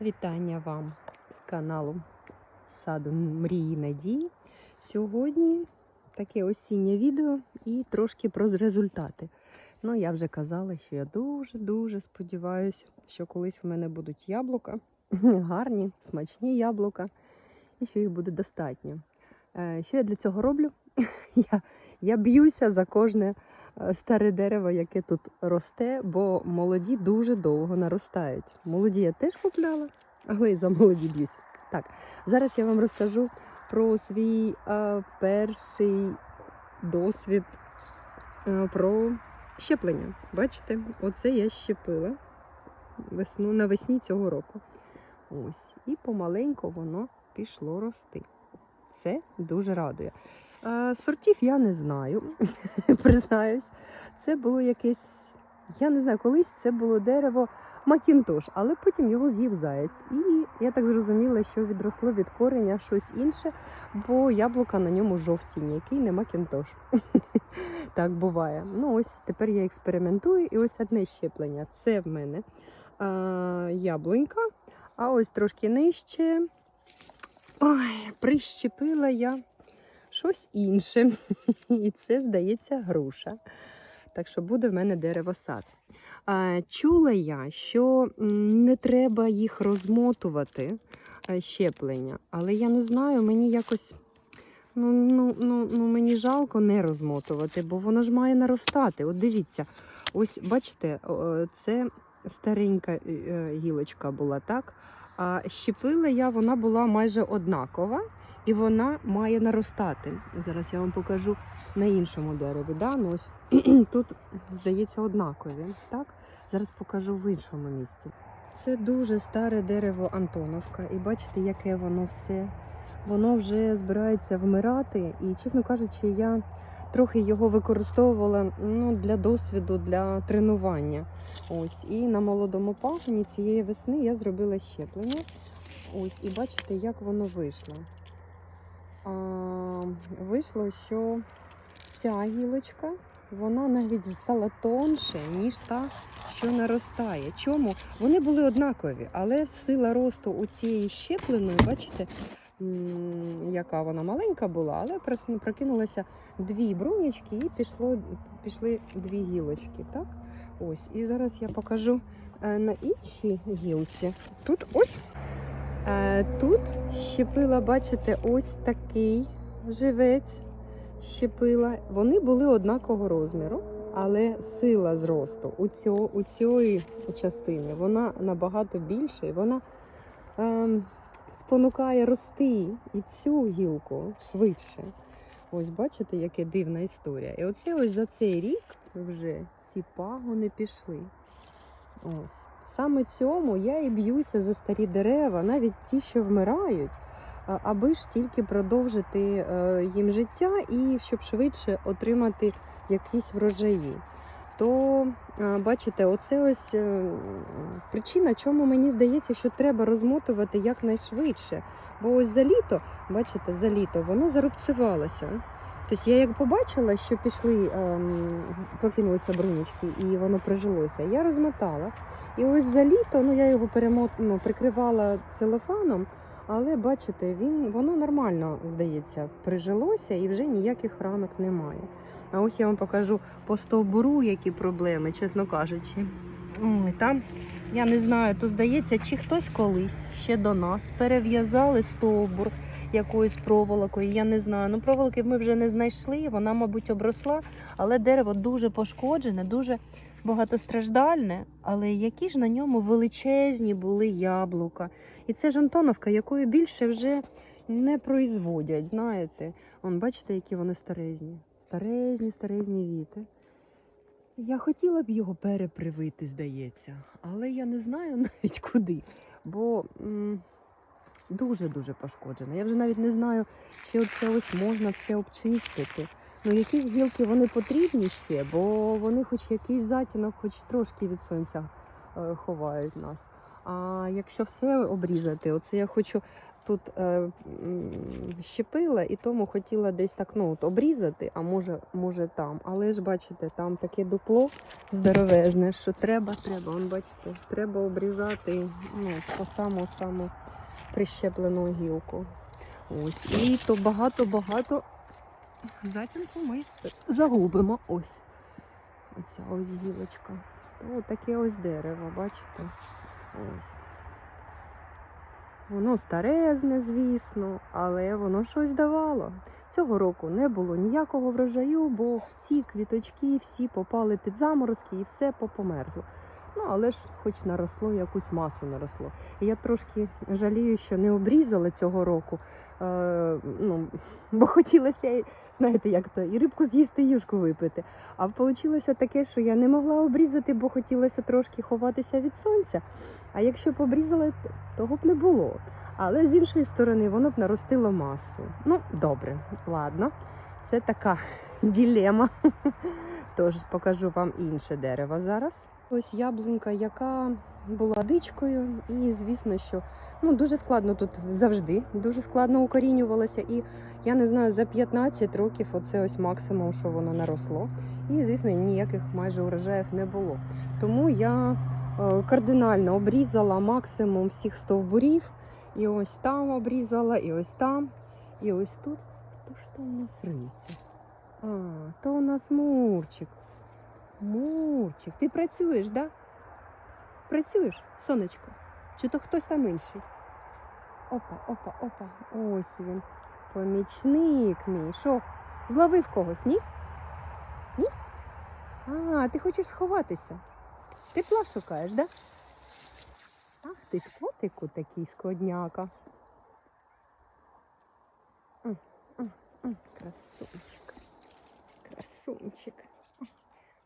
Вітання вам з каналу Саду Мрії Надії. Сьогодні таке осіннє відео і трошки про результати. Ну, я вже казала, що я дуже-дуже сподіваюся, що колись в мене будуть яблука, гарні, смачні яблука, і що їх буде достатньо. Е, Що я для цього роблю? Я, я б'юся за кожне старе дерево, яке тут росте, бо молоді дуже довго наростають. Молоді я теж купляла, але і за молоді б'юсь. Так, зараз я вам розкажу про свій е, перший досвід е, про щеплення. Бачите, оце я щепила весну навесні цього року. Ось, і помаленьку воно пішло рости. Це дуже радує. Сортів я не знаю, признаюсь. Це було якесь, я не знаю, колись це було дерево Макінтош, але потім його з'їв заєць. І я так зрозуміла, що відросло від кореня щось інше, бо яблука на ньому жовті, ніякий не Макінтош. Так буває. Ну ось тепер я експериментую, і ось одне щеплення. Це в мене а, яблунька, а ось трошки нижче. Ой, прищепила я щось інше. І це, здається, груша. Так що буде в мене деревосад. Чула я, що не треба їх розмотувати щеплення, але я не знаю, мені якось. Ну, ну, ну, ну, мені жалко не розмотувати, бо воно ж має наростати. От дивіться, ось бачите, це старенька е, е, гілочка була, так? А щепила я, вона була майже однакова, і вона має наростати. Зараз я вам покажу на іншому дереві. Да? Ну, ось тут, здається, однакові. Так? Зараз покажу в іншому місці. Це дуже старе дерево Антоновка, і бачите, яке воно все. Воно вже збирається вмирати, і, чесно кажучи, я трохи його використовувала ну, для досвіду, для тренування. Ось, і на молодому пагоні цієї весни я зробила щеплення. Ось, і бачите, як воно вийшло. Вийшло, що ця гілочка, вона навіть стала тонше, ніж та, що наростає. Чому? Вони були однакові, але сила росту у цієї щепленої, бачите, яка вона маленька була, але прокинулося дві брунячки і пішло, пішли дві гілочки. Так? Ось. І зараз я покажу е, на іншій гілці. Тут ось. Е, Тут щепила, бачите, ось такий живець щепила. Вони були однакового розміру, але сила зросту у, цього, у цієї частини вона набагато більша і вона ем, спонукає рости і цю гілку швидше. Ось бачите, яка дивна історія. І оце ось за цей рік вже ці пагони пішли. Ось. Саме цьому я і б'юся за старі дерева, навіть ті, що вмирають, аби ж тільки продовжити е, їм життя і щоб швидше отримати якісь врожаї. То е, бачите, оце ось е, причина, чому мені здається, що треба розмотувати якнайшвидше. Бо ось за літо, бачите, за літо воно зарубцювалося. Тобто я як побачила, що пішли, ем, прокинулися брунічки і воно прижилося, я розмотала. І ось за літо, ну я його перемот, ну, прикривала целофаном, але бачите, він, воно нормально, здається, прижилося і вже ніяких ранок немає. А ось я вам покажу по стовбуру, які проблеми, чесно кажучи. Там, я не знаю, то здається, чи хтось колись ще до нас перев'язали стовбур якоюсь проволокою. Я не знаю. Ну, проволоки ми вже не знайшли, вона, мабуть, обросла, але дерево дуже пошкоджене, дуже багатостраждальне, але які ж на ньому величезні були яблука. І це ж Антоновка, якої більше вже не производять, знаєте. Вон, бачите, які вони старезні. Старезні, старезні віти. Я хотіла б його перепривити, здається, але я не знаю навіть куди. Бо дуже-дуже пошкоджена. Я вже навіть не знаю, чи це ось можна все обчистити. Ну, якісь гілки вони потрібні ще, бо вони хоч якийсь затінок, хоч трошки від сонця е, ховають нас. А якщо все обрізати, оце я хочу тут е, щепила і тому хотіла десь так ну, от, обрізати, а може, може там. Але ж бачите, там таке дупло здоровезне, що треба, треба. Вон, бачите, треба обрізати ну, по саму саму прищеплену гілку. Ось. І то багато-багато затінку ми загубимо. Ось. Оця ось гілочка. То таке ось дерево, бачите? Ось. Воно старезне, звісно, але воно щось давало. Цього року не було ніякого врожаю, бо всі квіточки, всі попали під заморозки і все попомерзло. Ну, але ж хоч наросло, якусь масу наросло. І я трошки жалію, що не обрізала цього року. Е, ну, бо хотілося, знаєте, як то, і рибку з'їсти, і юшку випити. А вийшло таке, що я не могла обрізати, бо хотілося трошки ховатися від сонця. А якщо б обрізала, того б не було. Але з іншої сторони, воно б наростило масу. Ну, добре, ладно. Це така ділема. Тож покажу вам інше дерево зараз. Ось яблунька, яка була дичкою, і звісно, що ну дуже складно тут завжди, дуже складно укорінювалося. І я не знаю, за 15 років оце ось максимум, що воно наросло. І звісно, ніяких майже урожаїв не було. Тому я е, кардинально обрізала максимум всіх стовбурів. І ось там обрізала, і ось там, і ось тут. То що у нас риється? А, то у нас Мурчик. Мурчик, ти працюєш, да? Працюєш, сонечко? Чи то хтось там інший? Опа, опа, опа. Ось він. Помічник мій. Що? Зловив когось, ні? Ні? А, ти хочеш сховатися. Тепла шукаєш, да? Ах, ти ж котику такий шкодняка. Красунчик. Красунчик.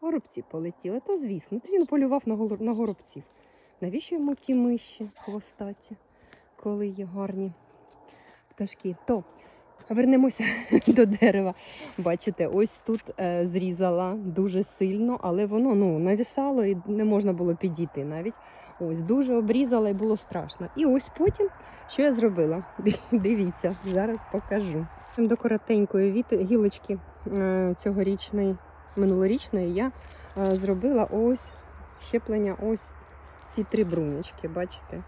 Горобці полетіли, то звісно, то він полював на, горобців. Навіщо йому ті миші хвостаті, коли є гарні пташки? То вернемося до дерева. Бачите, ось тут е, зрізала дуже сильно, але воно ну, навісало і не можна було підійти навіть. Ось дуже обрізала і було страшно. І ось потім, що я зробила? Дивіться, зараз покажу. До коротенької віт... гілочки е, цьогорічної, минулорічної я е, зробила ось щеплення, ось ці три брунячки. Бачите?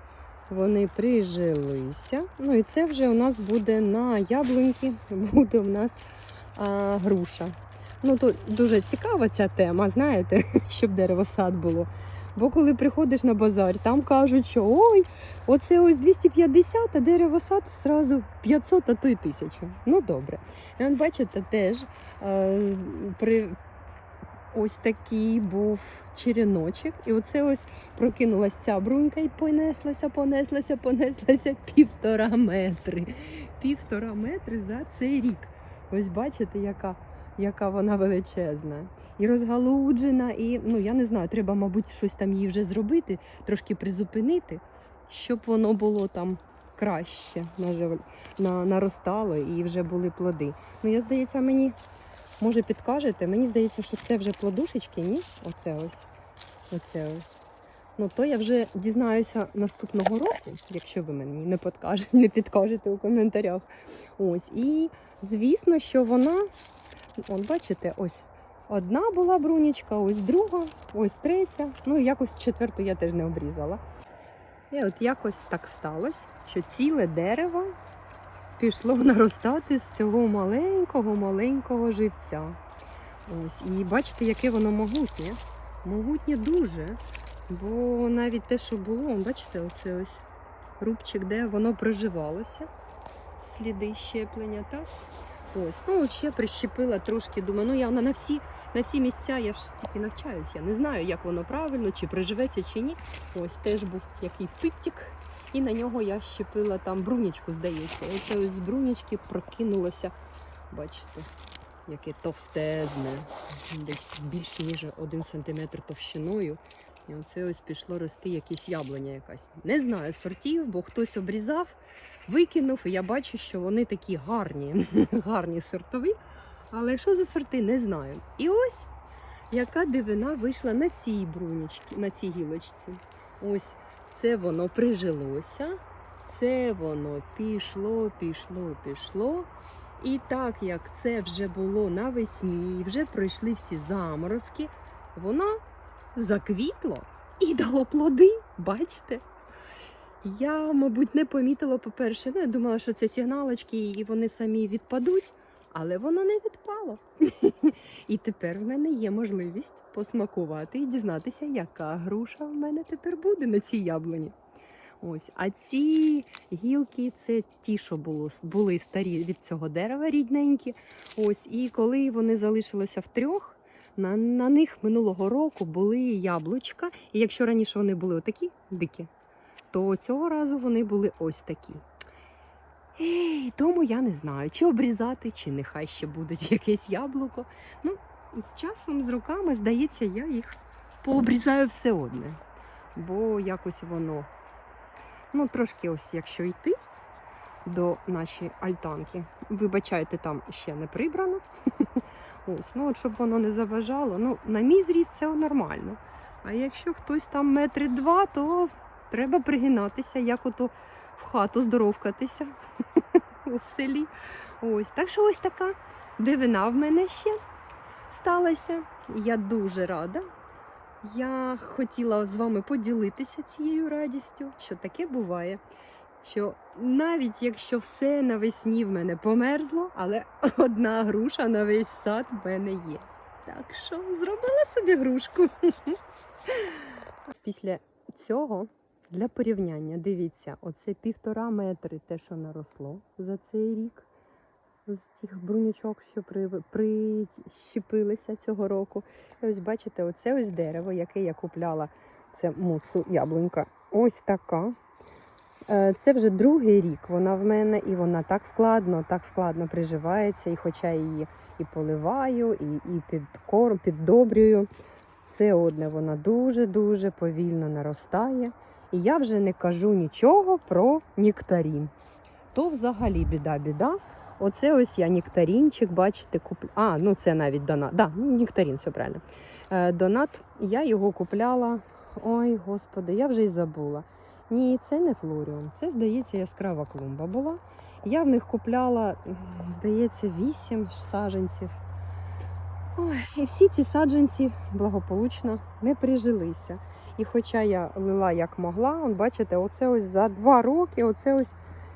Вони прижилися. Ну і це вже у нас буде на яблуньки, буде у нас а, груша. Ну тут дуже цікава ця тема, знаєте, щоб деревосад було. Бо коли приходиш на базар, там кажуть, що ой, оце ось 250, а деревосад зразу 500, а то й 1000. Ну добре. І от бачите, теж е, при ось такий був череночок. І оце ось прокинулась ця брунька і понеслася, понеслася, понеслася півтора метри. Півтора метри за цей рік. Ось бачите, яка, яка вона величезна. І розгалуджена, і ну я не знаю, треба, мабуть, щось там їй вже зробити, трошки призупинити, щоб воно було там краще на, наростало і вже були плоди. Ну, я здається, мені може підкажете, мені здається, що це вже плодушечки, ні? Оце ось. Оце ось. Ну то я вже дізнаюся наступного року, якщо ви мені не підкажете, не підкажете у коментарях. Ось. І звісно, що вона, от бачите, ось одна була брунічка, ось друга, ось третя. Ну і якось четверту я теж не обрізала. І от якось так сталося, що ціле дерево пішло наростати з цього маленького-маленького живця. Ось. І бачите, яке воно могутнє. Могутнє дуже. Бо навіть те, що було, бачите, оце ось рубчик, де воно проживалося, сліди щеплення, так? Ось, ну от ще прищепила трошки, думаю, ну я на, всі на всі місця я ж тільки навчаюсь. Я не знаю, як воно правильно, чи приживеться, чи ні. Ось теж був який пиптик, і на нього я щепила там брунічку, здається. І оце ось з брунічки прокинулося. Бачите, яке товстезне, десь більше ніж один сантиметр товщиною. І оце ось пішло рости якесь яблуня якась. Не знаю сортів, бо хтось обрізав, викинув, і я бачу, що вони такі гарні, гарні сортові. Але що за сорти, не знаю. І ось яка дивина вийшла на цій брунічці, на цій гілочці. Ось це воно прижилося, це воно пішло, пішло, пішло. І так як це вже було навесні, і вже пройшли всі заморозки, воно заквітло і дало плоди. Бачите? Я, мабуть, не помітила, по-перше, ну, я думала, що це сигналочки і вони самі відпадуть, але воно не відпало. І тепер в мене є можливість посмакувати і дізнатися, яка груша в мене тепер буде на цій яблуні. Ось, а ці гілки це ті, що було, були старі від цього дерева рідненькі. Ось, і коли вони залишилися в трьох, на, на них минулого року були яблучка. І якщо раніше вони були отакі дикі, то цього разу вони були ось такі. Ей, тому я не знаю, чи обрізати, чи нехай ще буде якесь яблуко. Ну, з часом, з роками, здається, я їх пообрізаю все одне. Бо якось воно, ну, трошки ось, якщо йти до нашої альтанки, вибачайте, там ще не прибрано. Ось, ну от щоб воно не заважало. Ну, на мій зріст це нормально. А якщо хтось там метри два, то треба пригинатися, як ото хату здоровкатися у селі. Ось. Так що ось така дивина в мене ще сталася. Я дуже рада. Я хотіла з вами поділитися цією радістю, що таке буває. Що навіть якщо все навесні в мене померзло, але одна груша на весь сад в мене є. Так що зробила собі грушку. Після цього для порівняння, дивіться, оце півтора метри те, що наросло за цей рік з тих брунючок, що при, прищепилися цього року. І ось бачите, оце ось дерево, яке я купляла, це муцу яблунька. Ось така. Е, Це вже другий рік вона в мене, і вона так складно, так складно приживається. І хоча її і поливаю, і, і підкорм, піддобрюю. Це одне, вона дуже-дуже повільно наростає. І я вже не кажу нічого про нектарін. То взагалі біда-біда. Оце ось я нектарінчик, бачите, куп... А, ну це навіть донат. Да, ну, нектарін, все правильно. Е, донат, я його купляла. Ой, господи, я вже й забула. Ні, це не флоріум. Це, здається, яскрава клумба була. Я в них купляла, здається, вісім саджанців. Ой, і всі ці саджанці благополучно не прижилися. І хоча я лила як могла, от бачите, оце ось за два роки, оце ось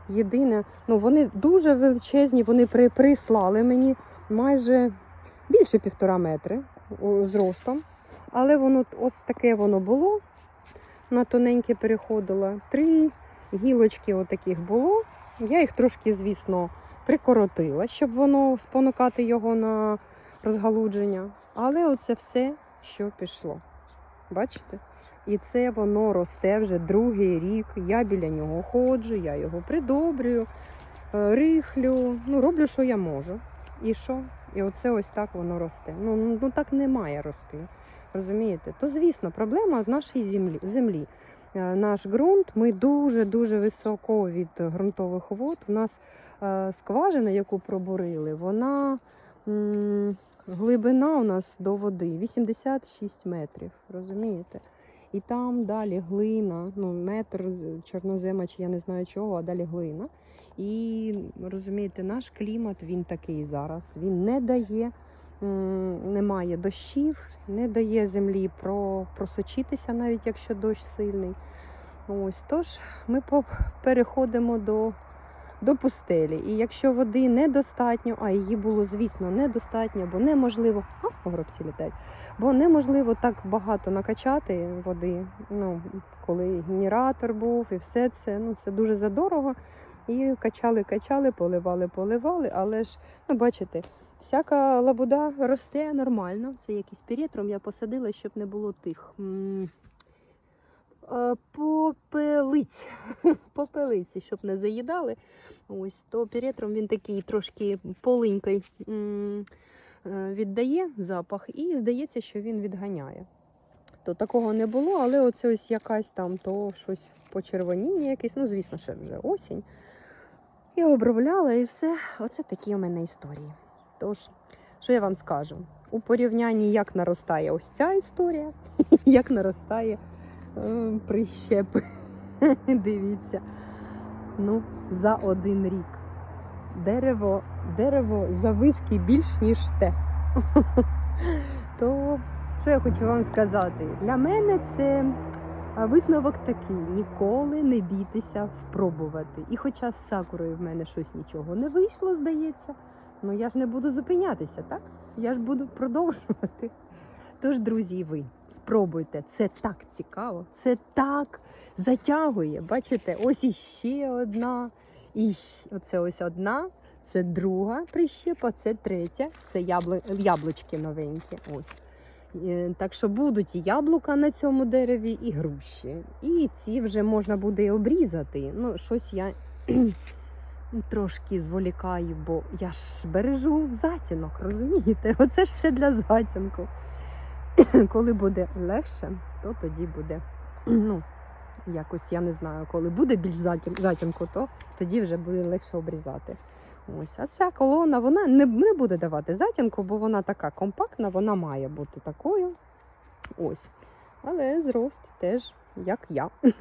єдине. Ну вони дуже величезні, вони при, прислали мені майже більше півтора метри зростом. Але воно ось таке воно було. На тоненьке переходило. Три гілочки отаких було. Я їх трошки, звісно, прикоротила, щоб воно спонукати його на розгалудження. Але оце все, що пішло. Бачите? І це воно росте вже другий рік. Я біля нього ходжу, я його придобрюю, е, рихлю, ну, роблю, що я можу. І що? І оце ось так воно росте. Ну, ну ну, так не має рости. Розумієте? То, звісно, проблема в нашій землі. землі. Е, Наш ґрунт, ми дуже-дуже високо від ґрунтових вод. У нас е, скважина, яку пробурили, вона глибина у нас до води 86 метрів. Розумієте? І там далі глина, ну метр чорнозема, чи я не знаю чого, а далі глина. І розумієте, наш клімат він такий зараз. Він не дає, немає дощів, не дає землі просочитися, навіть якщо дощ сильний. Ось тож ми переходимо до, до пустелі. І якщо води недостатньо, а її було, звісно, недостатньо, бо неможливо. А, горобці літають. Бо неможливо так багато накачати води. Ну, коли генератор був і все це, ну це дуже задорого. І качали, качали, поливали, поливали, але ж, ну бачите, всяка лабуда росте нормально. Це якийсь перетром я посадила, щоб не було тих. Попелиць. Попелиці, щоб не заїдали. Ось, то перетром він такий трошки полинький е, віддає запах, і здається, що він відганяє. То такого не було, але оце ось якась там, то щось почервоніння якесь, ну, звісно, ще вже осінь. Я обробляла і все. Оце такі у мене історії. Тож, що я вам скажу? У порівнянні, як наростає ось ця історія, як наростає прищепи Дивіться. Ну, за один рік. Дерево, дерево завишки більш, ніж те. То що я хочу вам сказати? Для мене це висновок такий: ніколи не бійтеся спробувати. І хоча з сакурою в мене щось нічого не вийшло, здається, ну я ж не буду зупинятися, так? Я ж буду продовжувати. Тож, друзі, ви спробуйте. Це так цікаво, це так затягує. Бачите, ось іще одна. І оце ось одна, це друга прищепа, це третя, це яблу... яблучки новенькі. Ось. Е, Так що будуть і яблука на цьому дереві, і груші. І ці вже можна буде і обрізати. Ну, щось я трошки зволікаю, бо я ж бережу затінок, розумієте? Оце ж все для затінку. Коли буде легше, то тоді буде. Ну, якось я не знаю, коли буде більш затін- затінку, то тоді вже буде легше обрізати. Ось, а ця колона вона не, не буде давати затінку, бо вона така компактна, вона має бути такою. Ось. Але зрост теж як я.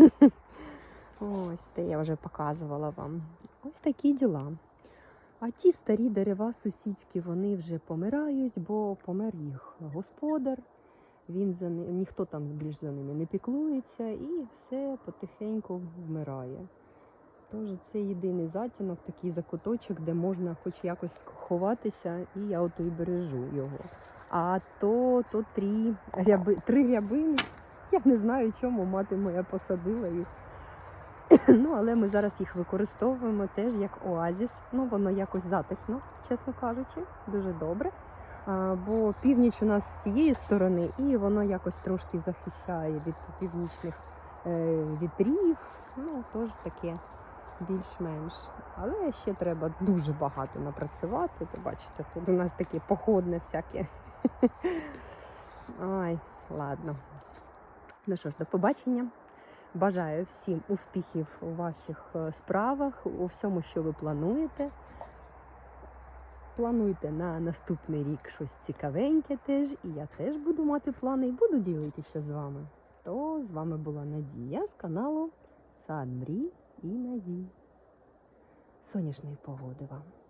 Ось, те я вже показувала вам. Ось такі діла. А ті старі дерева сусідські, вони вже помирають, бо помер їх господар. Він за ни... ніхто там більш за ними не піклується і все потихеньку вмирає. Тож це єдиний затінок, такий закуточок, де можна хоч якось ховатися, і я ото і бережу його. А то, то три, ряби, три рябини. Я не знаю, чому мати моя посадила їх. Ну, але ми зараз їх використовуємо теж як оазіс. Ну, воно якось затишно, чесно кажучи, дуже добре. Бо північ у нас з цієї сторони, і воно якось трошки захищає від північних е, вітрів. Ну, теж таке більш-менш. Але ще треба дуже багато напрацювати. То бачите, тут у нас таке походне всяке. Ай, ладно. Ну що ж, до побачення. Бажаю всім успіхів у ваших е, справах, у всьому, що ви плануєте. Плануйте на наступний рік щось цікавеньке теж, і я теж буду мати плани і буду ділитися з вами. То з вами була Надія з каналу Сад Мрій і Надій. Сонячної погоди вам!